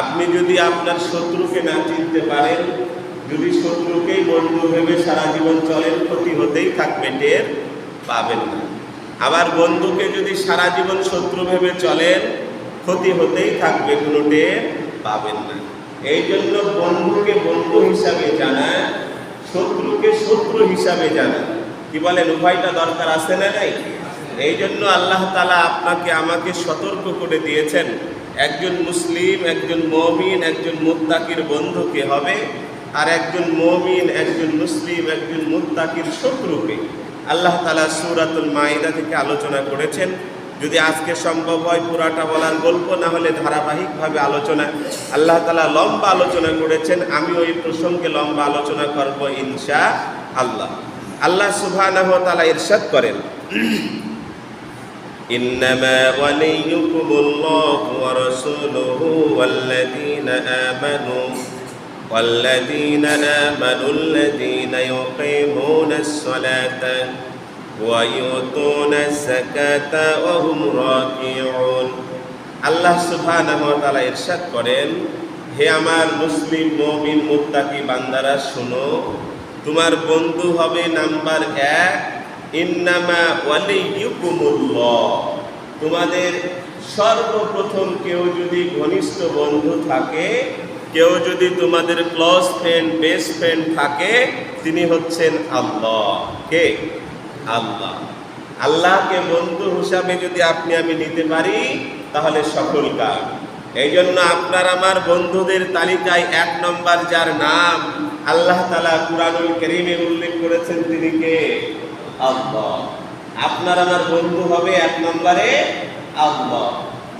আপনি যদি আপনার শত্রুকে না চিনতে পারেন, যদি শত্রুকেই বন্ধু ভেবে সারা জীবন চলেন, ক্ষতি হতেই থাকবে, টের পাবেন না। আবার বন্ধুকে যদি সারা জীবন শত্রু ভেবে চলেন, ক্ষতি হতেই থাকবে, কোনো টের পাবেন না। এই জন্য বন্ধুকে বন্ধু হিসাবে জানা, শত্রুকে শত্রু হিসাবে জানা। কি বলেন উভয়টা দরকার আছে না নাই? এই জন্য আল্লাহ তালা আপনাকে, আমাকে সতর্ক করে দিয়েছেন। একজন মুসলিম, একজন মমিন, একজন মুত্তাকির বন্ধুকে হবে? আর একজন মমিন, একজন মুসলিম, একজন মুত্তাকির শত্রুকে? আল্লাহ তালা সুরাতুল মাইদা থেকে আলোচনা করেছেন। যদি আজকে সম্ভব হয় পুরাটা বলার গল্প, না হলে ধারাবাহিকভাবে আলোচনা। আল্লাহ তালা লম্বা আলোচনা করেছেন। আমি ওই প্রসঙ্গে লম্বা আলোচনা করব ইনশা আল্লাহ। আল্লাহ সুবাহ তালা ইরশাদ করেন। إنما وليكم الله ورسوله والذين آمنوا والذين آمنوا الذين يقيمون الصلاة ويؤتون الزكاة وهم راكعون আল্লাহ সুবহানাহু ওয়া তাআলা ইরশাদ করেন হে আমার মুসলিম মুমিন মুত্তাকি বান্দারা শোনো তোমার বন্ধু হবে নাম্বার এক ইন্নামা ওয়ালিয়ুকুমুল্লাহ। তোমাদের সর্বপ্রথম কেউ যদি ঘনিষ্ঠ বন্ধু থাকে, কেউ যদি তোমাদের ক্লোজ ফ্রেন্ড বেস্ট ফ্রেন্ড থাকে, তিনি হচ্ছেন আল্লাহ। কে? আল্লাহ। আল্লাহকে বন্ধু হিসাবে যদি আপনি আমি নিতে পারি, তাহলে সকল কাজ এই জন্য আপনার আমার বন্ধুদের তালিকায় এক নম্বর যার নাম আল্লাহ তালা কুরআনুল করিমে উল্লেখ করেছেন, তিনি কে? আল্লাহ। আপনার আমার বন্ধু হবে এক নম্বরে আল্লাহ।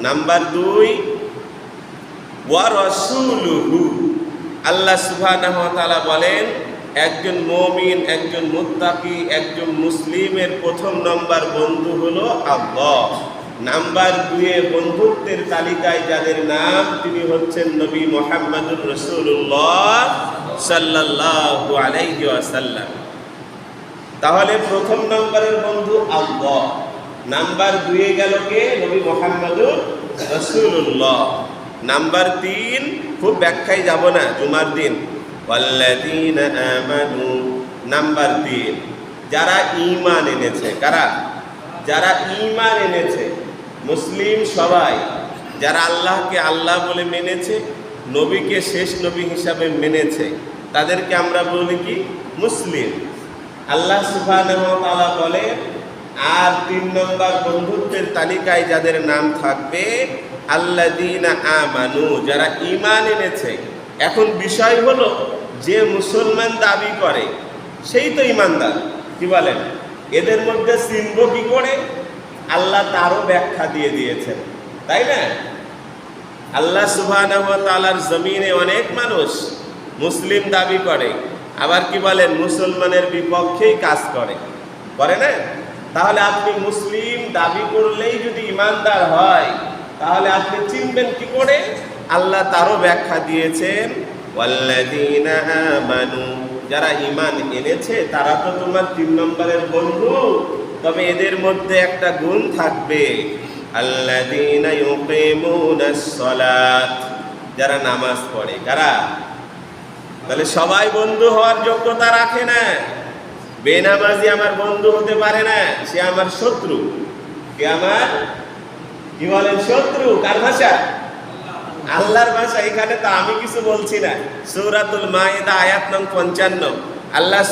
নাম্বার দুই, ওয়া রাসূলুহু। আল্লাহ সুবহানাহু ওয়া তাআলা বলেন, একজন মুমিন, একজন মুত্তাকি, একজন মুসলিমের প্রথম নম্বর বন্ধু হলো আল্লাহ। নাম্বার দুয়ে বন্ধুত্বের তালিকায় যাদের নাম তিনি হচ্ছেন নবী মোহাম্মদুর রসুল্লাহ সাল্লাল্লাহু আলাইহি ওয়াসাল্লাম। তাহলে প্রথম নাম্বারের বন্ধু আল্লাহ। নাম্বার দুয়ে গেল কে? নবী মোহাম্মদুর রসুল্লাহ নাম্বার তিন, খুব ব্যাখ্যায় যাব না, জুমার দিন। নাম্বার তিন, যারা ঈমান এনেছে, কারা? যারা ঈমান এনেছে, মুসলিম সবাই। যারা আল্লাহকে আল্লাহ বলে মেনেছে, নবীকে শেষ নবী হিসাবে মেনেছে, তাদেরকে আমরা বলি কি? মুসলিম। আল্লাহ বলে আর তিন নম্বর বন্ধুত্বের তালিকায় যাদের নাম থাকবে, আল্লাযীনা আমানু, যারা ঈমান এনেছে। এখন বিষয় হলো, যে মুসলমান দাবি করে, সেই তো ইমানদার কি বলেন? এদের মধ্যে চিনব কি করে? আল্লাহ তারও ব্যাখ্যা দিয়ে দিয়েছেন। তাই না? আল্লাহ সুবহানাহু ওয়া তাআলার জমিনে অনেক মানুষ মুসলিম দাবি করে। আবার কি বলেন, মুসলমানের বিপক্ষেই কাজ করে। করে না? তাহলে আপনি মুসলিম দাবি করলেই যদি ইমানদার হয়, তাহলে আপনি চিনবেন কি করে? আল্লাহ তারও ব্যাখ্যা দিয়েছেন যারা ঈমান এনেছে, তারা তো তোমার তিন নম্বরের বন্ধু। তবে এদের মধ্যে একটা গুণ থাকবে সালাত যারা নামাজ পড়ে। কারা? তাহলে সবাই বন্ধু হওয়ার যোগ্যতা রাখে না। বেনামাজি আমার বন্ধু হতে পারে না, সে আমার শত্রু। কে আমার? কি বলেন, শত্রু? কার ভাষা? আল্লাহর ভাষা, এখানে তো আমি কিছু বলছি না। সূরাতুল মাইদা আয়াত নং পঞ্চান্ন। আল্লাহ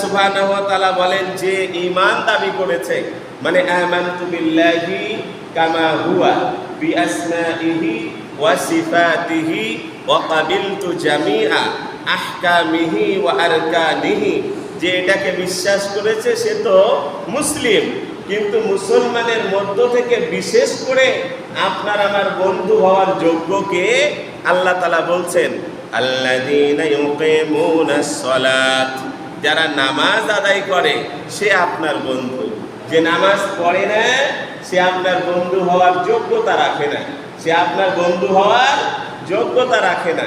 তাআলা বলেন, যে ইমান দাবি করেছে মানে আমানতু বিল্লাহি কামা হুয়া বিআসমাইহি ওয়া সিফাতিহি ওয়া কাবিলতু জামিআ। আহকামিহি ওয়া আরকানিহি। যে এটাকে বিশ্বাস করেছে, সে তো মুসলিম। কিন্তু মুসলমানের মধ্য থেকে বিশেষ করে আপনার আমার বন্ধু হওয়ার যোগ্যকে আল্লাহ তালা বলছেন যারা নামাজ আদায় করে, সে আপনার বন্ধু। যে নামাজ পড়ে না, সে আপনার বন্ধু হওয়ার যোগ্যতা রাখে না। সে আপনার বন্ধু হওয়ার যোগ্যতা রাখে না।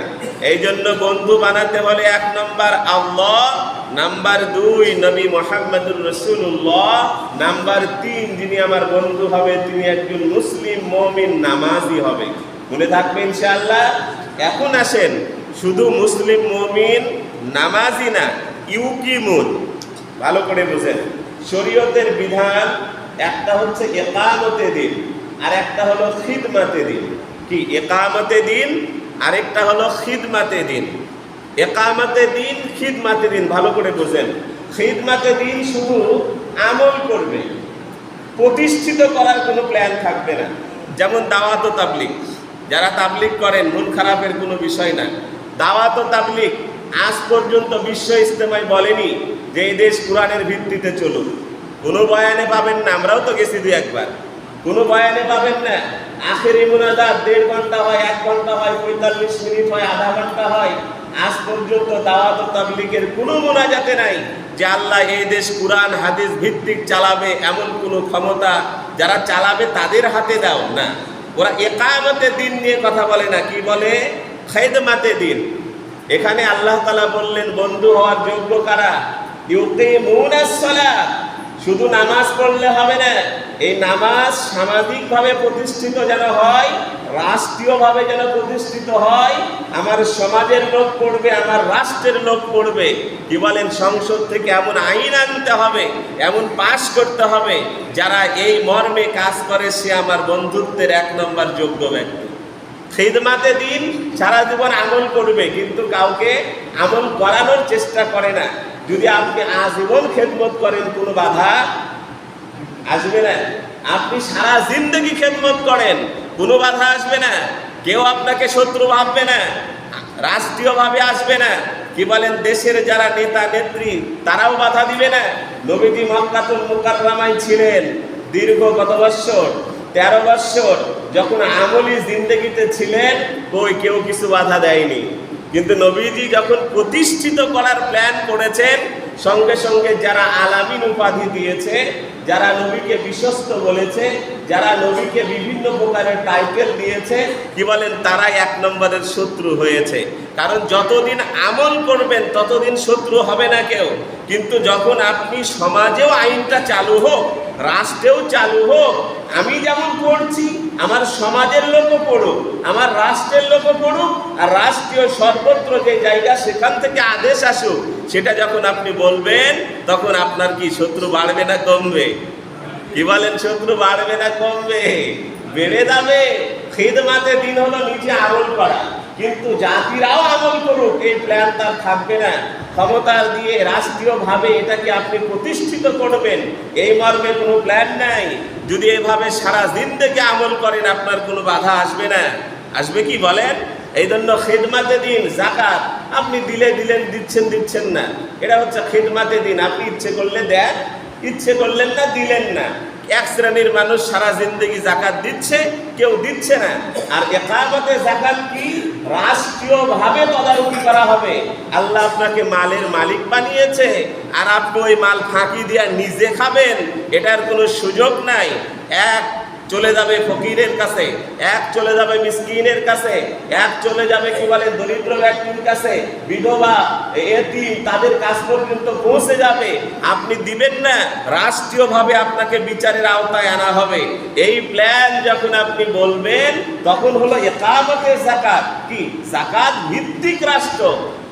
এই জন্য বন্ধু বানাতে বলে এক নম্বর আল্লাহ, নাম্বার দুই নবী মোহাম্মদুর রসুল্লাহ নাম্বার তিন যিনি আমার বন্ধু হবে, তিনি একজন মুসলিম মমিন নামাজি হবে। মনে থাকবে ইনশাআল্লাহ? এখন আসেন, শুধু মুসলিম মমিন নামাজি না ইউকিমুন ভালো করে বুঝেন। শরীয়তের বিধান, একটা হচ্ছে একামতে দিন, আর একটা হলো খিদমাতে দিন। কি? একামতে দিন, আরেকটা হলো খিদমাতে দিন। একামতে দিন, খিদমাতে দিন, ভালো করে বুঝেন। খিদমাতে দিন শুধু আমল করবে। প্রতিষ্ঠিত করার কোনো প্ল্যান থাকবে না। যেমন দাওয়াত তাবলিক যারা তাবলিক করেন, মন খারাপের কোনো বিষয় না। দাওয়াত তাবলিক আজ পর্যন্ত বিশ্ব ইস্তেমায় বলেনি যে এই দেশ কোরআনের ভিত্তিতে চলুক। কোনো বয়ানে পাবেন না, আমরাও তো গেছি দুই একবার কোনো বয়ানে পাবেন না। আখেরি মোনাজাত দেড় ঘণ্টা হয়, এক ঘণ্টা হয়, পঁয়তাল্লিশ মিনিট হয়, আধা ঘণ্টা হয়। আজ পর্যন্ত দাওয়াত ও তাবলিকের কোনো মোনাজাতে নাই যে আল্লাহ এই দেশ কোরআন, হাদিস ভিত্তিক চালাবে এমন কোনো ক্ষমতা যারা চালাবে তাদের হাতে দাও না। ওরা একামতে দিন নিয়ে কথা বলে না, কি বলে? খেদমাতে দিন। এখানে আল্লাহ তালা বললেন, বন্ধু হওয়ার যোগ্য কারা? ইউকিমুনাস সালাত। শুধু নামাজ পড়লে হবে না, এই নামাজ সামাজিকভাবে প্রতিষ্ঠিত যেন হয়, রাষ্ট্রীয়ভাবে যেন প্রতিষ্ঠিত হয়, আমার সমাজের লোক পড়বে, আমার রাষ্ট্রের লোক পড়বে। কি বলেন, সংসদ থেকে এমন আইন আনতে হবে, এমন পাশ করতে হবে, যারা এই মর্মে কাজ করে, সে আমার বন্ধুত্বের এক নম্বর যোগ্য ব্যক্তি। খিদমাতে দিন সারা জীবন আমল করবে, কিন্তু কাউকে আমল করানোর চেষ্টা করে না। যদি আপনি আজীবন খেদমত করেন, কোনো বাধা আসবে না। আপনি সারা জিন্দগি খেদমত করেন, কোনো বাধা আসবে না। কেউ আপনাকে শত্রু ভাববে না, রাষ্ট্রীয়ভাবে আসবে না। কি বলেন, দেশের যারা নেতা, নেত্রী, তারাও বাধা দিবে না। নবীজি মক্কাতুল মুকাররামায় ছিলেন দীর্ঘ কত বৎসর? তেরো বৎসর। যখন আমলি জিন্দগিতে ছিলেন, কই কেউ কিছু বাধা দেয়নি। কিন্তু নবীজি যখন প্রতিষ্ঠিত করার প্ল্যান করেছেন সঙ্গে সঙ্গে যারা আলামিন উপাধি দিয়েছে যারা নবীকে বিশ্বস্ত বলেছে, যারা নবীকে বিভিন্ন প্রকারের টাইটেল দিয়েছে, কি বলেন, তারাই এক নম্বরের শত্রু হয়েছে। কারণ যতদিন আমল করবেন, ততদিন শত্রু হবে না কেউ। কিন্তু যখন আপনি সমাজেও আইনটা চালু হোক, রাষ্ট্রেও চালু হোক, আমি যেমন পড়ছি, আমার সমাজের লোকও পড়ুক, আমার রাষ্ট্রের লোকও পড়ুক, আর রাষ্ট্রীয় সর্বত্র যে জায়গা সেখান থেকে আদেশ আসুক, সেটা যখন আপনি বলবেন তখন আপনার কি শত্রু বাড়বে না কমবে? কি বলেন, শত্রু বাড়বে না কমবে? বেড়ে যাবে। খিদমাতে দিন হলো নিজে আমল করা। কিন্তু জাতিরাও আমল করুক, এই প্ল্যান তার থাকবে না। ক্ষমতা দিয়ে রাষ্ট্রীয়ভাবে এটাকে আপনি প্রতিষ্ঠিত করবেন, এই মর্মে কোনো প্ল্যান নাই। যদি এভাবে সারা জিন্দগি আমল করেন, আপনার কোনো বাধা আসবে না। আসবে কি বলেন? এই জন্য খেদমাতে দিন, জাকাত। আপনি দিলে দিলেন, দিচ্ছেন দিচ্ছেন না। এটা হচ্ছে খেদমাতে দিন। আপনি ইচ্ছে করলে দেন, ইচ্ছে করলেন না, দিলেন না। এক শ্রেণির মানুষ সারা জিন্দগি জাকাত দিচ্ছে, কেউ দিচ্ছে না। আর একামতে জাকাত কি? রাষ্ট্রীয়ভাবে তদারকি করা হবে। আল্লাহ আপনাকে মালের মালিক বানিয়েছে, আর আপনি ওই মাল ফাঁকি দিয়া নিজে খাবেন, এটার কোনো সুযোগ নাই। এক চলে যাবে ফকিরের কাছে, এক চলে যাবে মিসকিনের কাছে, এক চলে যাবে কি বলে দরিদ্র ব্যক্তির কাছে। বিধবা, এতিম, তাদের কাছ পর্যন্ত পৌঁছে যাবে। আপনি দিবেন না, রাষ্ট্রীয়ভাবে আপনাকে বিচারের আওতায় আনা হবে। এই প্ল্যান যখন আপনি বলবেন, তখন হলো একামতে জাকাত। কি? জাকাত ভিত্তিক রাষ্ট্র।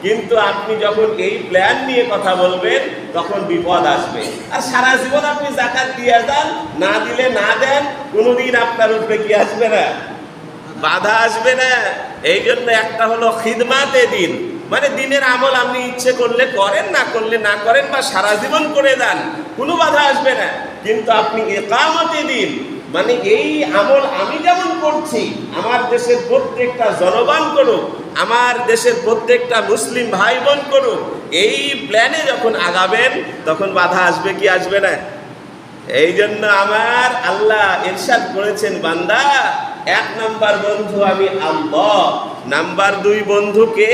কিন্তু আপনি যখন এই প্ল্যান নিয়ে কথা বলবেন, তখন বিপদ আসবে। আর সারা জীবন আপনি জাকাত দিয়ে যান, না দিলে না দেন, কোনোদিন আপনার উপরে কি আসবে না? বাধা আসবে না। এই জন্য একটা হলো খিদমাতে দিন। মানে দিনের আমল আপনি ইচ্ছে করলে করেন, না করলে না করেন বা সারা জীবন করে দেন কোনো বাধা আসবে না। কিন্তু আপনি একামতে দিন। মানে এই আমল আমি যেমন করছি, আমার দেশের প্রত্যেকটা জনগণ করুক আমার দেশের প্রত্যেকটা মুসলিম ভাই বোন করুক, এই প্ল্যানে যখন আগাবেন, তখন বাধা আসবে কি আসবে না? এই জন্য আমার আল্লাহ ইরশাদ করেছেন, বান্দা, এক নাম্বার বন্ধু আমি আল্লাহ। নাম্বার দুই বন্ধুকে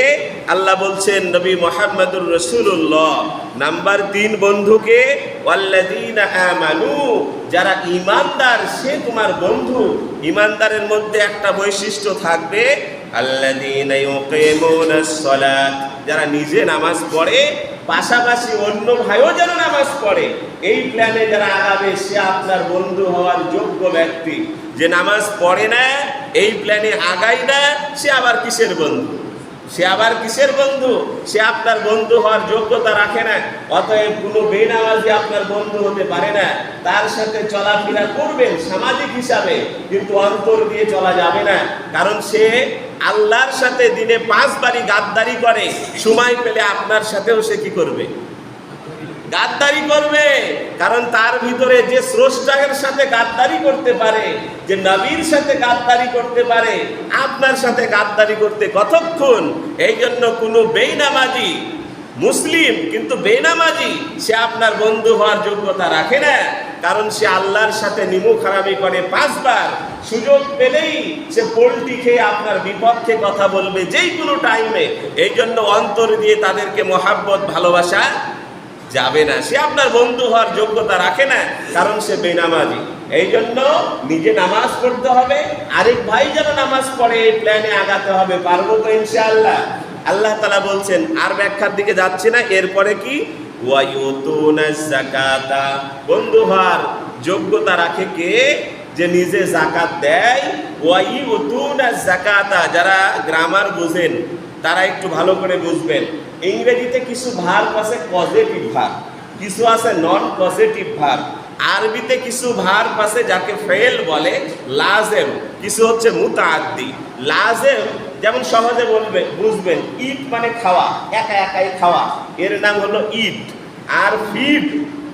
আল্লাহ বলছেন, নবী মোহাম্মদুর রসুল্লাহ নাম্বার তিন বন্ধুকে যারা ইমানদার সে তোমার বন্ধু। ইমানদারের মধ্যে একটা বৈশিষ্ট্য থাকবে যারা নিজে নামাজ পড়ে, পাশাপাশি অন্য ভাইও যেন নামাজ পড়ে, এই প্ল্যানে যারা আগাবে, সে আপনার বন্ধু হওয়ার যোগ্য ব্যক্তি। যে নামাজ পড়ে না, এই প্ল্যানে আগাই না, সে আবার কিসের বন্ধু? সে আবার কিসের বন্ধু? সে আপনার বন্ধু হওয়ার যোগ্যতা রাখে না, অতএব কোনো বেনামাজি আপনার বন্ধু হতে পারে না। তার সাথে চলাফেরা করবেন সামাজিক হিসাবে, কিন্তু অন্তর দিয়ে চলা যাবে না, কারণ সে আল্লাহর সাথে দিনে পাঁচবারই গাদ্দারি করে, সময় পেলে আপনার সাথেও সে কি করবে? গাদ্দারি করবে, কারণ তার ভিতরে যে স্রষ্টার সাথে গাদ্দারি করতে পারে, যে নবীর সাথে গাদ্দারি করতে পারে, আপনার সাথে গাদ্দারি করতে কতক্ষণ? এই জন্য কোনো বেইনামাজি মুসলিম, কিন্তু বেনামাজি সে আপনার বন্ধু হওয়ার যোগ্যতা রাখে না। কারণ সে আল্লাহর সাথে নিমুখ হারামি করে পাঁচবার। সুযোগ পেলেই সে পোল্ট্রি খেয়ে আপনার বিপক্ষে কথা বলবে যেই কোনো টাইমে এই জন্য অন্তর দিয়ে তাদেরকে মহাব্বত, ভালোবাসা যাবে না। সে আপনার বন্ধু হওয়ার যোগ্যতা রাখে না, কারণ সে বেনামাজি। এই জন্য নিজে নামাজ পড়তে হবে। আরেক ভাই যেন নামাজ পড়ে, এই প্ল্যানে আগাতে হবে। পারব তো ইনশাআল্লাহ। আল্লাহ তালা বলছেন, আর ব্যাখ্যার দিকে যাচ্ছে না। এরপরে কি? ওয়ায়ুতুনা যাকাতা। বন্ধু হওয়ার যোগ্যতা রাখে কে? যে নিজে জাকাত দেয়। ওয়ায়ুতুনা যাকাতা, যারা গ্রামার বুঝেন, তারা একটু ভালো করে বুঝবেন। ইংরেজিতে কিছু ভার্ব আছে পজিটিভ ভার্ব। কিছু আছে নন পজিটিভ ভার্ব। আরবিতে কিছু ভার্ব আছে যাকে ফেল বলে, লাজেম। কিছু হচ্ছে মুতাআদ্দি। লাজেম যেমন সহজে বলবে, বুঝবেন ইট মানে খাওয়া, একা একাই খাওয়া। এর নাম হলো ইট আর ফিড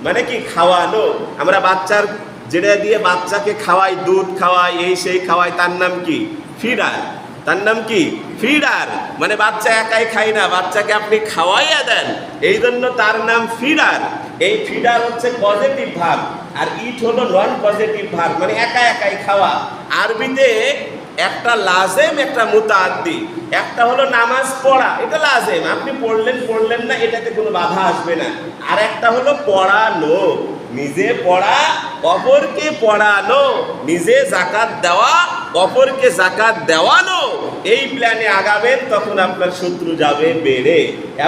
মানে কি? খাওয়ানো। আমরা বাচ্চার যেটা দিয়ে বাচ্চাকে খাওয়াই, দুধ খাওয়াই, এই সেই খাওয়াই, তার নাম কি? ফিডার। তার নাম কি? ফিডার। মানে বাচ্চা একাই খায় না, বাচ্চাকে আপনি খাওয়াইয়া দেন। এই জন্য তার নাম ফিডার। এই ফিডার হচ্ছে পজিটিভ ভাব আর ইট হলো নন পজিটিভ ভাব মানে একা একাই খাওয়া। আরবিতে একটা লাজেম, একটা মুতাদ্দি। একটা হলো নামাজ পড়া, এটা লাজেম। আপনি পড়লেন পড়লেন না, এটাতে কোনো বাধা আসবে না। আর একটা হলো পড়ানো নিজে পড়া অপরকে পড়ানো নিজে জাকাত দেওয়া অপরকে জাকাত দেওয়ানো এই প্ল্যানে আগাবেন, তখন আপনার শত্রু যাবে, বেড়ে।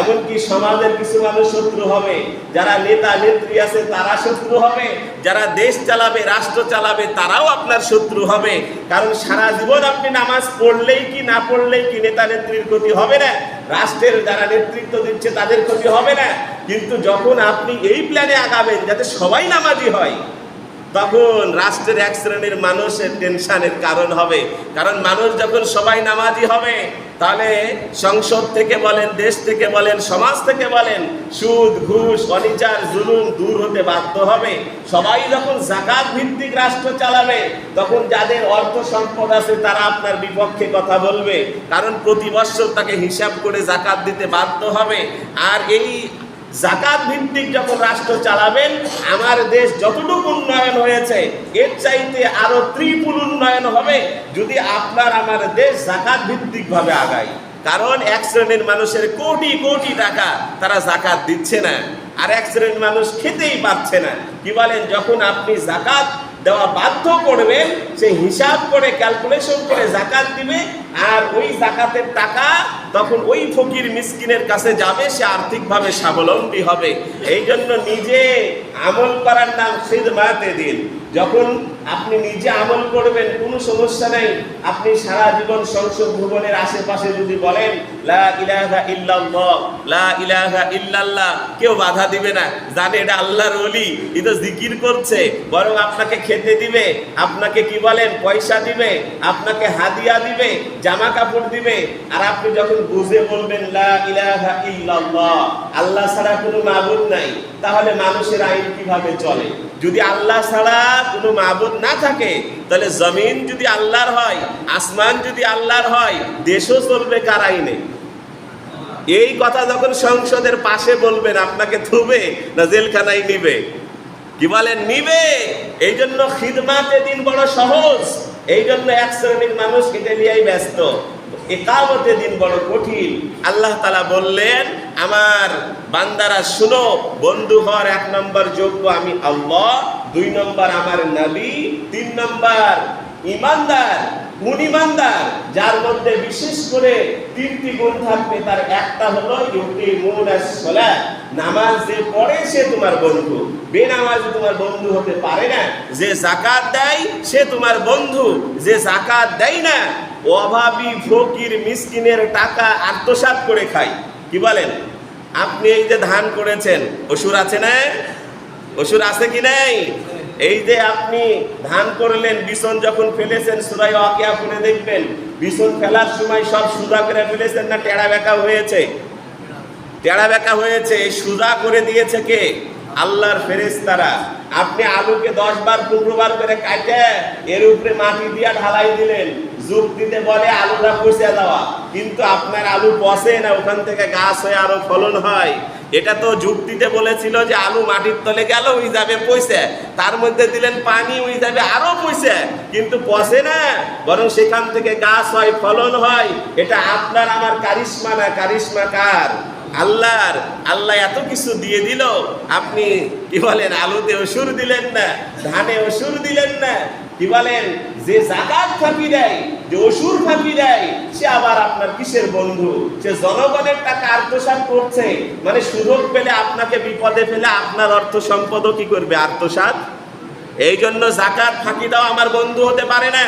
এমনকি সমাজের কিছু মানুষ শত্রু হবে। যারা নেতা, নেত্রী আছে, তারা শত্রু হবে। যারা দেশ চালাবে, রাষ্ট্র চালাবে, তারাও আপনার শত্রু হবে। কারণ সারা জীবন আপনি নামাজ পড়লেই কি, না পড়লেই কি, নেতা, নেত্রীর ক্ষতি হবে না। রাষ্ট্রের যারা নেতৃত্ব দিচ্ছে, তাদের ক্ষতি হবে না। কিন্তু যখন আপনি এই প্ল্যানে আগাবেন, যাতে সবাই নামাজি হয়, তখন রাষ্ট্রের এক শ্রেণির মানুষের টেনশনের কারণ হবে। কারণ মানুষ যখন সবাই নামাজি হবে তাহলে সংসদ থেকে বলেন, দেশ থেকে বলেন, সমাজ থেকে বলেন, সুদ, ঘুষ, অনিচার, জুলুম দূর হতে বাধ্য হবে। সবাই যখন জাকাত ভিত্তিক রাষ্ট্র চালাবে, তখন যাদের অর্থ সম্পদ আছে তারা আপনার বিপক্ষে কথা বলবে। কারণ প্রতি বছর তাকে হিসাব করে জাকাত দিতে বাধ্য হবে। আর এই জাকাত ভিত্তিক যখন রাষ্ট্র চালাবেন, আমার দেশ যতটুকু উন্নয়ন হয়েছে, এর চাইতে আরও ত্রিপুল উন্নয়ন হবে যদি আপনার আমার দেশ জাকাত ভিত্তিক ভাবে আগায়। কারণ এক শ্রেণির মানুষের কোটি কোটি টাকা তারা জাকাত দিচ্ছে না, আর এক শ্রেণির মানুষ খেতেই পাচ্ছে না। কি বলেন, যখন আপনি জাকাত দেওয়া বাধ্য করবেন সে হিসাব করে ক্যালকুলেশন করে জাকাত দিবে, আর ওই জাকাতের টাকা তখন ওই ফকির মিসকিনের কাছে যাবে, সে আর্থিকভাবে স্বাবলম্বী হবে। এই জন্য নিজে আমল করার নাম খিদমাতে দিন। যখন আপনি নিজে আমল করবেন, কোনো সমস্যা নেই। আপনি সারা জীবন সংসদ ভবনের আশেপাশে যদি বলেন কেউ বাধা দিবে না। জানে এটা আল্লাহর জিকির করছে। বরং আপনাকে খেতে দিবে, আপনাকে কি বলেন, পয়সা দিবে, আপনাকে হাদিয়া দিবে জামা কাপড় দিবে। আর আপনি যখন বুঝে বলবেন, লা ইলাহা আল্লাহ ছাড়া কোনো মাবুদ নাই, তাহলে মানুষের আইন কীভাবে চলে? যদি আল্লাহ ছাড়া কোনো মাবুদ না থাকে, তাহলে জমিন যদি আল্লাহর হয়, আসমান যদি আল্লাহর হয়, দেশও চলবে কার আইনে? এই কথা যখন সংসদের পাশে বলবেন, আপনাকে থুবে না জেলখানায় নিবে? কি বলেন, নিবে? এই জন্য খিদমাতে দিন বড় সহজ। এই জন্য এক শ্রেণির মানুষ এটা নিয়েই ব্যস্ত। একামতে দিন বড় কঠিন। আল্লাহ তালা বললেন, আমার বান্দারা শুনো, বন্ধু হওয়ার এক নম্বর যোগ্য আমি আল্লাহ। দুই নম্বর আমার নবী, তিন নম্বর ইমানদার কোন ইমানদার, যার মধ্যে বিশেষ করে তিনটি গুণ থাকবে, তার একটা হলো ইউকিমুন আস-সালাত নামাজ যে পড়ে সে তোমার বন্ধু। বেনামাজ তোমার বন্ধু হতে পারে না, যে জাকাত দেয় সে তোমার বন্ধু, যে জাকাত দেয় না, অভাবী ফকির মিসকিনের টাকা আত্মসাৎ করে খায়। কি বলেন? আপনি এই যে ধান করেছেন, অসুর আছে না? অসুর আছে কি নাই? এই যে আপনি ধান করলেন বিছন যখন ফেলেছেন, সুরাই অকিয়া করে দেখবেন বিছন ফেলার সময় সব সুদা করে ফেলেছেন না? টেড়া বেঁকা হয়েছে? টেড়া বেঁকা হয়েছে। সুদা করে দিয়েছে কে? আল্লাহর ফেরেশতারা। আপনি আলুকে দশ বার, পনেরো বার করে কাটে, এর উপরে মাটি দিয়া ঢালাই দিলেন। যুগ দিতে বলে আলুটা পচে দেওয়া কিন্তু আপনার আলু পচে না, ওখান থেকে গাছ হয়ে আরও ফলন হয়। এটা তো যুক্তিতে বলেছিল যে আলু মাটির তলে গেল, ওই যাবে পয়সা। তার মধ্যে দিলেন পানি, ওই যাবে আরও পয়সা। কিন্তু পচে না, বরং সেখান থেকে গাছ হয়, ফলন হয়। এটা আপনার আমার কারিশমা না, কারিশমা কার? আল্লাহর। আল্লাহ এত কিছু দিয়ে দিল। আপনি কি বলেন, আলুতে ওষুর দিলেন না, ধানে ওষুর দিলেন না? কি বলেন? যে জাকাত ফাঁকি দেয়, যে অসুর ফাঁকি দেয়, সে আবার আপনার কিসের বন্ধু? সে জনগণের টাকা আত্মসাৎ করছে। মানে সুযোগ পেলে আপনাকে বিপদে ফেলে আপনার অর্থ সম্পদও কি করবে? আত্মসাৎ? এই জন্য জাকাত ফাঁকি দেওয়া আমার বন্ধু হতে পারে না।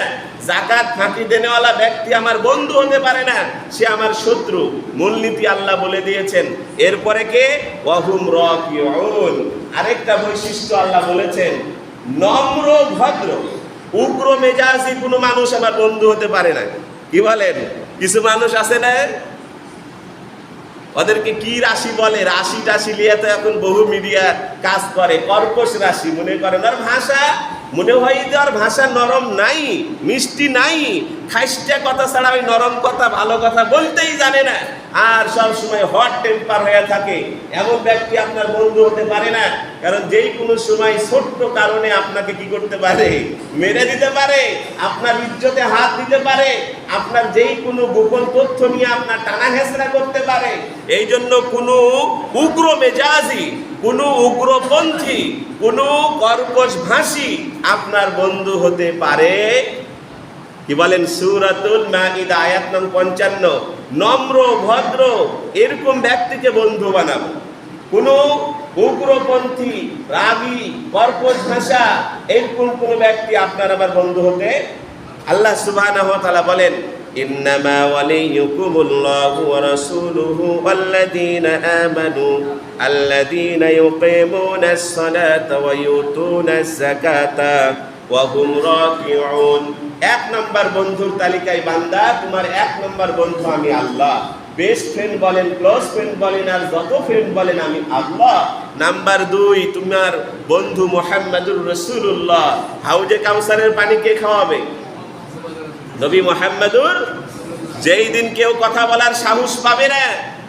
জাকাত ফাঁকি দেনেওয়ালা ব্যক্তি আমার বন্ধু হতে পারে না। সে আমার শত্রু। মূলনীতি আল্লাহ বলে দিয়েছেন। এরপরে কে? ওয়াহুম রাকিউন। আরেকটা বৈশিষ্ট্য আল্লাহ বলেছেন, নম্র ভদ্র। উগ্র মেজাজি কোনো মানুষ আমার বন্ধু হতে পারে না কি বলেন? কিছু মানুষ আছে না? ওদেরকে কি রাশি বলে? রাশি টাশি নিয়ে তো এখন বহু মিডিয়া কাজ করে। কর্কশ রাশি মনে করেন। আর ভাষা মনে হয় আর ভাষা নরম নাই, মিষ্টি নাই, খাইস্টা কথা ছাড়া ওই নরম কথা, ভালো কথা বলতেই জানে না। আর সব সময় হট টেম্পার হয়ে থাকে। এমন ব্যক্তি আপনার বন্ধু হতে পারে না। কারণ যেই কোনো সময় ছোট্ট কারণে আপনাকে কি করতে পারে? মেরে দিতে পারে, আপনার ইজ্জতে হাত দিতে পারে, আপনার যেই কোনো গোপন তথ্য নিয়ে আপনার টানা হেঁচড়া করতে পারে। এই জন্য কোনো উগ্র মেজাজি কোনো উগ্রপন্থী, কোনো কর্কশ ভাষী আপনার বন্ধু হতে পারে। কি বলেন? সুরাতুল মাইদা আয়াত নং পঞ্চান্ন। নম্র, ভদ্র, এরকম ব্যক্তিকে বন্ধু বানাবো। কোনো উগ্রপন্থী, রাগী কর্কশ ভাষা এরকম কোনো ব্যক্তি আপনার আমার বন্ধু হতে? আল্লাহ তাআলা বলেন إنما وليكم الله ورسوله والذين آمنوا الذين يقيمون الصلاة ويؤتون الزكاة وهم راكعون এক নম্বর বন্ধুর তালিকায় বান্দা তোমার এক নম্বর বন্ধু আমি আল্লাহ বেস্ট ফ্রেন্ড বলেন ক্লোজ ফ্রেন্ড বলেন আর যত ফ্রেন্ড বলেন আমি আল্লাহ নাম্বার দুই তোমার বন্ধু মোহাম্মদুর রসুল্লাহ হাউজে কাউসারের পানি কে খাওয়াবে নবী মোহাম্মদুর, যেই দিন কেউ কথা বলার সাহস পাবে না,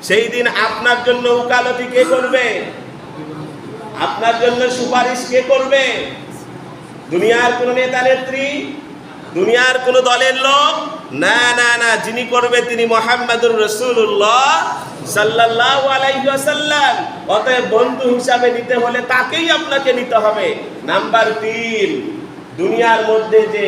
সেই দিন আপনার জন্য উকালতি কে করবে? আপনার জন্য সুপারিশ কে করবে? দুনিয়ার কোন নেতা নেত্রী, দুনিয়ার কোন দলের লোক? না না না, যিনি করবে তিনি মোহাম্মদুর রসুল্লাহ সাল্লাল্লাহু আলাইহি ওয়াসাল্লাম। অতএব বন্ধু হিসাবে নিতে হলে তাকেই আপনাকে নিতে হবে। নাম্বার তিন, দুনিয়ার মধ্যে যে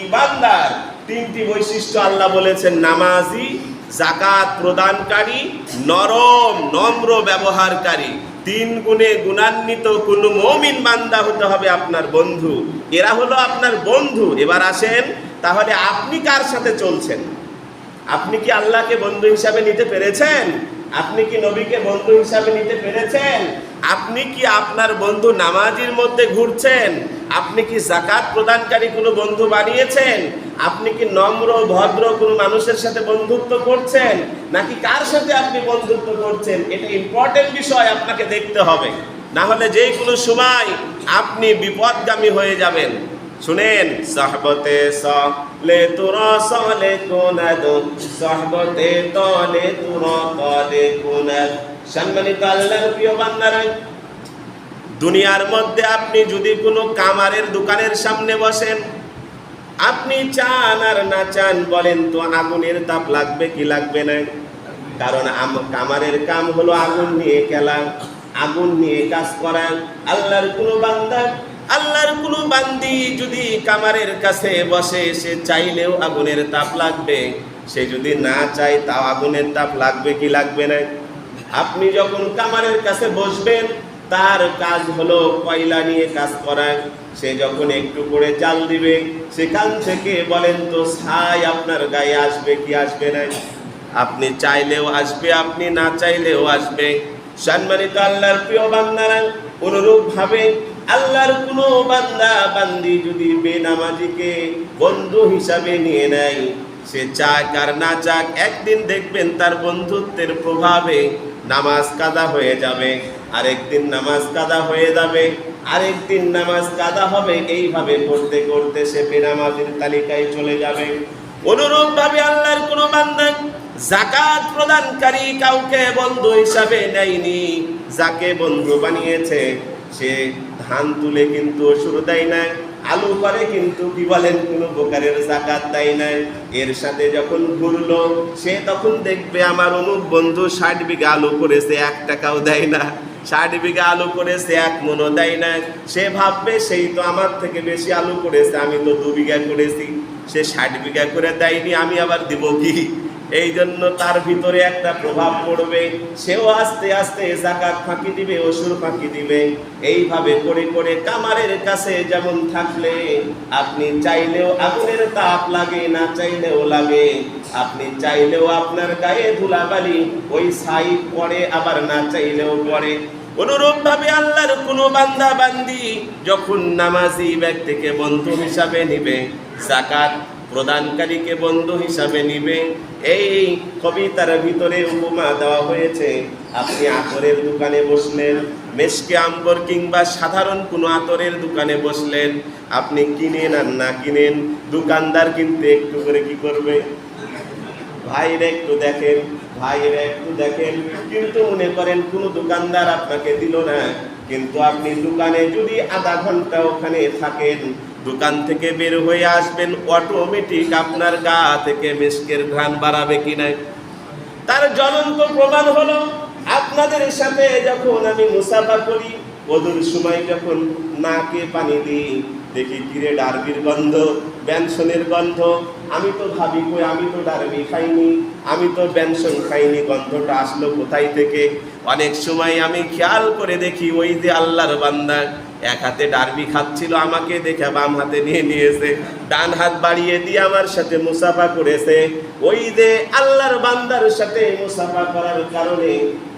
ইমানদার তিনটি বৈশিষ্ট্য আল্লাহ বলেছেন, নামাজি জাকাত প্রদানকারী, নরম, নম্র ব্যবহারকারী। তিন গুণে গুণান্বিত কোনো মমিন বান্দা হতে হবে আপনার বন্ধু। এরা হলো আপনার বন্ধু। এবার আসেন, তাহলে আপনি কার সাথে চলছেন? আপনি কি আল্লাহকে বন্ধু হিসাবে নিতে পেরেছেন? আপনি কি নবীকে বন্ধু হিসাবে নিতে পেরেছেন? আপনি কি আপনার বন্ধু নামাজির মধ্যে ঘুরছেন? আপনি কি জাকাত প্রদানকারী কোনো বন্ধু বানিয়েছেন? আপনি কি নম্র, ভদ্র কোনো মানুষের সাথে বন্ধুত্ব করছেন? নাকি কার সাথে আপনি বন্ধুত্ব করছেন? এটা ইম্পর্টেন্ট বিষয় আপনাকে দেখতে হবে। না হলে যে কোনো সময় আপনি বিপদগামী হয়ে যাবেন। শুনেন, সহবতে সলে তুর সলে কুনাদ। সহবতে তলে তুর, তলে কুনাদ। সম্মানিত আল্লাহর প্রিয় বান্দারা দুনিয়ার মধ্যে আপনি যদি কোনো কামারের দোকানের সামনে বসেন, আপনি চান আর না চান বলেন তো আগুনের তাপ লাগবে কি লাগবে না? কারণ কামারের কাম হলো আগুন নিয়ে খেলা, আগুন নিয়ে কাজ করা। আল্লাহর কোনো বান্দা, আল্লাহর কোনো বান্দি যদি কামারের কাছে বসে, সে চাইলেও আগুনের তাপ লাগবে। সে যদি না চায়, তাও আগুনের তাপ লাগবে কি লাগবে না? আপনি যখন কামারের কাছে বসবেন তার কাজ হলো কয়লা নিয়ে কাজ করা। সে যখন একটু করে জাল দিবে, সেখান থেকে বলেন তো, ছাই আপনার গায়ে আসবে কি আসবে না? আপনি চাইলেও আসবে, আপনি না চাইলেও আসবে। সম্মানিত আল্লাহর প্রিয় বান্দারা অনুরূপ ভাবে আল্লাহর কোনো বান্দা, বান্দি যদি বেনামাজিকে বন্ধু হিসাবে নিয়ে নেয়, সে চাক আর না চাক, একদিন দেখবেন তার বন্ধুত্বের প্রভাবে নামাজ কাদা হয়ে যাবে। আরেকদিন নামাজ কাদা হয়ে যাবে, আরেকদিন নামাজ কাদা হবে, এইভাবে করতে করতে সে বেনামাজির তালিকায় চলে যাবে। অনুরূপ ভাবে আল্লাহর কোনো বান্দা জাকাত প্রদানকারী কাউকে বন্ধু হিসাবে নেয়নি, যাকে বন্ধু বানিয়েছে, সে ধান তুলে কিন্তু ওষুধ দেয় না, আলু করে কিন্তু কি বলেন, কোনো প্রকারের জাকাত দেয় না। এর সাথে যখন ঘুরলো, সে তখন দেখবে আমার অমুক বন্ধু ষাট বিঘা আলু করেছে, এক টাকাও দেয় না। ষাট বিঘা আলু করেছে, এক মনও দেয় না। সে ভাববে, সেই তো আমার থেকে বেশি আলু করেছে, আমি তো দু বিঘা করেছি। সে ষাট বিঘা করে দেয়নি, আমি আবার দিব কি? এই জন্য তার ভিতরে একটা প্রভাব পড়বে। সেও আস্তে আস্তে জাকাত ফাঁকি দিবে অসুর ফাঁকি দিবে। এইভাবে করে করে কামারের কাছে যেমন থাকলে, আপনি চাইলেও আগুনের তাপ লাগে, না চাইলেও লাগে। আপনি চাইলেও আপনার গায়ে ধুলাবালি, ওই ছাই পড়ে, আবার না চাইলেও পড়ে। অনুরূপ ভাবে আল্লাহর কোনো বান্দা বান্দি যখন নামাজি ব্যক্তিকে বন্ধু হিসাবে নিবে, জাকাত প্রদানকারীকে বন্ধু হিসাবে নিবে। এই কবিতার ভিতরে উপমা দেওয়া হয়েছে, আপনি আতরের দোকানে বসলেন মেশকে আম্বর কিংবা সাধারণ কোনো আতরের দোকানে বসলেন, আপনি কিনেন আর না কিনেন, দোকানদার কিন্তু একটু করে কি করবে? ভাইরে একটু দেখেন, ভাইরে একটু দেখেন, কিন্তু মনে করেন কোনো দোকানদার আপনাকে দিল না। কিন্তু আপনি দোকানে যদি আধা ঘণ্টা ওখানে থাকেন দোকান থেকে বের হয়ে আসবেন অটোমেটিক আপনার গা থেকে মেস্কের ঘ্রাণ বাড়াবে কিনা তার জ্বলন্ত প্রমাণ হলো, আপনাদের সাথে যখন আমি মুসাফা করি ওদুর সময় যখন নাকে পানি দিই, দেখি কিরে ডারবির গন্ধ ব্যঞ্জনের গন্ধ। আমি তো ভাবি কই, আমি তো ডারবি খাইনি, আমি তো ব্যঞ্জন খাইনি, গন্ধটা আসলো কোথায় থেকে? অনেক সময় আমি খেয়াল করে দেখি, ওই যে আল্লাহর বান্দা এক হাতে ডারবি খাচ্ছিল আমাকে, দেখে বাম হাতে নিয়ে নিয়েছে। ডান হাত বাড়িয়ে দিয়ে আমার সাথে মুসাফা করেছে। ওই যে আল্লাহর বান্দার সাথে মুসাফা করার কারণে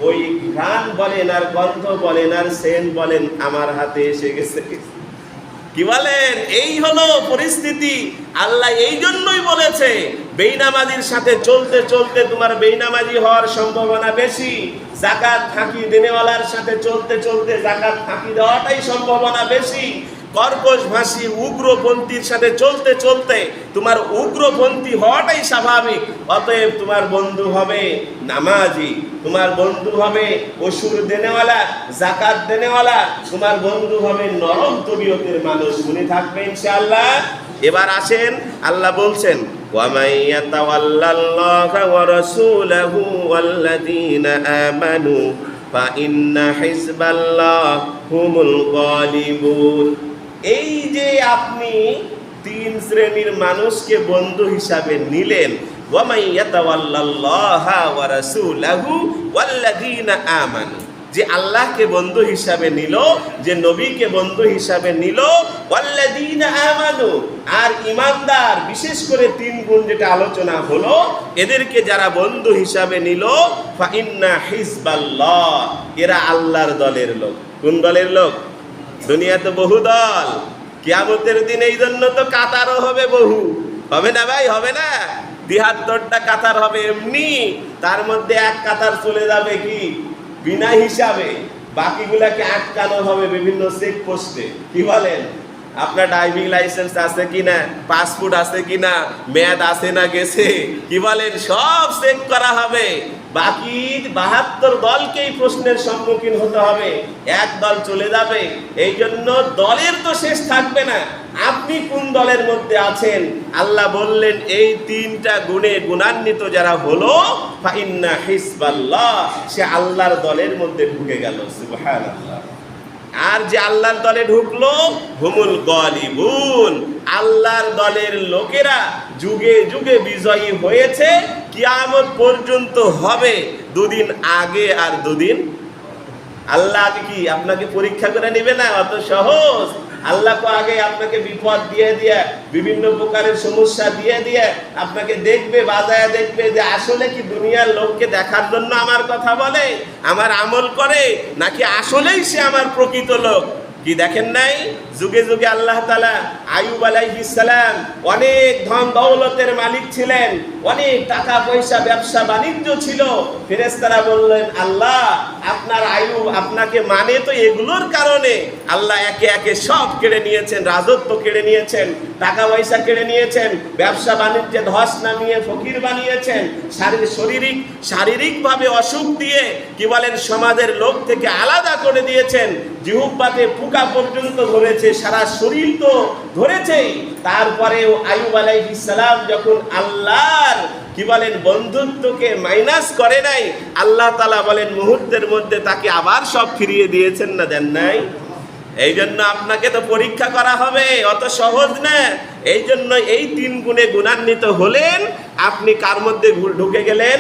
ওই ঘ্রাণ বলেন আর গন্ধ বলেন আর সেন বলেন আমার হাতে এসে গেছে। কি বলেন? এই হলো পরিস্থিতি। আল্লাহ এই জন্যই বলেছে, বেইনামাজির সাথে চলতে চলতে তোমার বেইনামাজি হওয়ার সম্ভাবনা বেশি। জাকাত ফাঁকি দেনেওয়ালার সাথে চলতে চলতে জাকাত ফাঁকি দেওয়াটাই সম্ভাবনা বেশি। কর্কশ ভাষী উগ্রপন্থীর সাথে চলতে চলতে তোমার উগ্রপন্থী হওয়াটাই স্বাভাবিক। অতএব তোমার বন্ধু হবে নামাজি। তোমার বন্ধু হবে অসুর দেনেওয়ালা, জাকাত দেনেওয়ালা, তোমার বন্ধু হবে নরম তবিয়তের মানুষ শুনে থাকবে ইনশাআল্লাহ। এবার আসেন, আল্লাহ বলছেন এই যে আপনি তিন শ্রেণির মানুষকে বন্ধু হিসাবে নিলেন ওয়ামাই ইয়াতাওয়াল্লাল্লাহা ওয়া রাসূলাহু ওয়াল্লাযীনা আমানু। যে আল্লাহকে বন্ধু হিসাবে নিল, যে নবীকে বন্ধু হিসাবে নিল আমানু। আর ইমানদার, বিশেষ করে তিন গুণ যেটা আলোচনা হলো, এদেরকে যারা বন্ধু হিসাবে নিল, ফাইন্না হিজবাল্লাহ, এরা আল্লাহর দলের লোক। কোন দলের লোক? দুনিয়াতে বহু দল। কিয়ামতের দিন এই জন্য তো কাতারও হবে বহু। হবে না ভাই, হবে না। তিহাত্তরটা কাতার হবে এমনি, তার মধ্যে এক কাতার চলে যাবে কি? বিনা হিসাবে। বাকিগুলাকে আটকানো হবে বিভিন্ন চেক পোস্টে কি বলেন? আপনার ড্রাইভিং লাইসেন্স আছে কিনা পাসপোর্ট আছে কিনা, মেয়াদ আছে না গেছে, কি বলেন, সব চেক করা হবে। বাকি বাহাত্তর দলকেই প্রশ্নের সম্মুখীন হতে হবে। এক দল চলে যাবে এই জন্য দলের তো শেষ থাকবে না। আপনি কোন দলের মধ্যে আছেন? আল্লাহ বললেন, এই তিনটা গুণে গুণান্বিত যারা হলো সে আল্লাহর দলের মধ্যে ঢুকে গেল, সুবহানাল্লাহ। আর যে আল্লাহর দলে ঢুকলো, হুমুল গলিবুন। আল্লাহর দলের লোকেরা যুগে যুগে বিজয়ী হয়েছে, কিয়ামত পর্যন্ত হবে, দুদিন আগে আর দুদিন। আল্লাহ কি আপনাকে পরীক্ষা করে নেবে না? অত সহজ। আল্লাহ আগে আপনাকে বিপদ দিয়ে দিয়ে, বিভিন্ন প্রকারের সমস্যা দিয়ে দিয়ে আপনাকে দেখবে, বাজায় দেখবে যে আসলে কি দুনিয়ার লোককে দেখার জন্য আমার কথা বলে, আমার আমল করে, নাকি আসলেই সে আমার প্রকৃত লোক? কি দেখেন নাই? যুগে যুগে আল্লাহ তালা আয়ুব আলাইহিসালাম অনেক ধন দৌলতের মালিক ছিলেন, অনেক টাকা পয়সা ব্যবসা বাণিজ্য ছিল। ফেরেস্তারা বললেন, আল্লাহ, আপনার আপনাকে মানে তো এগুলোর কারণে। আল্লাহ একে একে সব কেড়ে নিয়েছেন, রাজত্ব কেড়ে নিয়েছেন টাকা পয়সা কেড়ে নিয়েছেন, ব্যবসা বাণিজ্যে ধস নামিয়ে ফকির বানিয়েছেন, শারীরিক শারীরিক, শারীরিকভাবে অসুখ দিয়ে, কি বলেন, সমাজের লোক থেকে আলাদা করে দিয়েছেন। জিহুব্বাতে পোকা পর্যন্ত ধরেছে, সারা শরীর তো ধরেছেই। তারপরেও আয়ুব আলাইহিস সালাম যখন আল্লাহর কি বলেন, বন্ধুত্বকে মাইনাস করে নাই? আল্লাহ তালা বলেন, মুহূর্তের মধ্যে তাকে আবার সব ফিরিয়ে দিয়েছেন না, দেন নাই? এই জন্য আপনাকে তো পরীক্ষা করা হবে, অত সহজ না। এই জন্য এই তিন গুণে গুণান্বিত হলেন, আপনি কার মধ্যে ঢুকে গেলেন?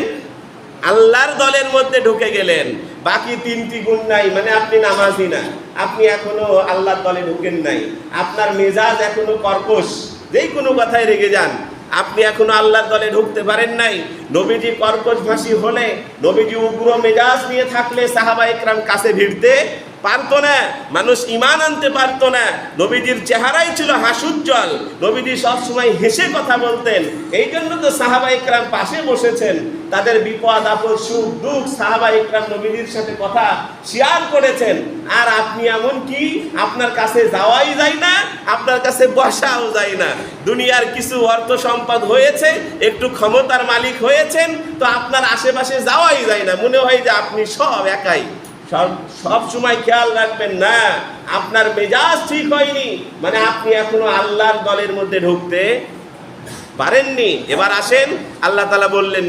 আল্লাহর দলের মধ্যে ঢুকে গেলেন। বাকি তিনটি গুণ নাই মানে আপনি নামাজি না। আপনি এখনও আল্লাহর দলে ঢুকেন নাই। আপনার মেজাজ এখনও কর্কশ। যেই কোনো কথায় রেগে যান। আপনি এখনও আল্লাহর দলে ঢুকতে পারেন নাই। নবীজি কর্কশ ভাষী হলে, নবীজি উগ্র মেজাজ নিয়ে থাকলে সাহাবা একরাম কাছে ভিড়তে পারতো না। মানুষ ইমান আনতে পারতো না। নবীজির চেহারাই ছিল হাসুজ্জ্বল নবীজি সবসময় হেসে কথা বলতেন। এই জন্য তো সাহাবা একরাম পাশে বসেছেন। তাদের বিপদ, আপদ, সুখ, দুঃখ, সাহাবা ইকরাম নবীজির সাথে কথা শেয়ার করেছেন। আর আপনি এমন কি? আপনার কাছে যাওয়াই যায় না, আপনার কাছে বসাও যায় না। দুনিয়ার কিছু অর্থ সম্পদ হয়েছে, একটু ক্ষমতার মালিক হয়েছেন, তো আপনার আশেপাশে যাওয়াই যায় না। মনে হয় যে আপনি সব একাই। সব সব সময় খেয়াল রাখবেন না, আপনার মেজাজ ঠিক হয়নি। মানে আপনি এখনও আল্লাহর দলের মধ্যে ঢুকতে পারেননি। এবার আসেন, আল্লাহ তালা বললেন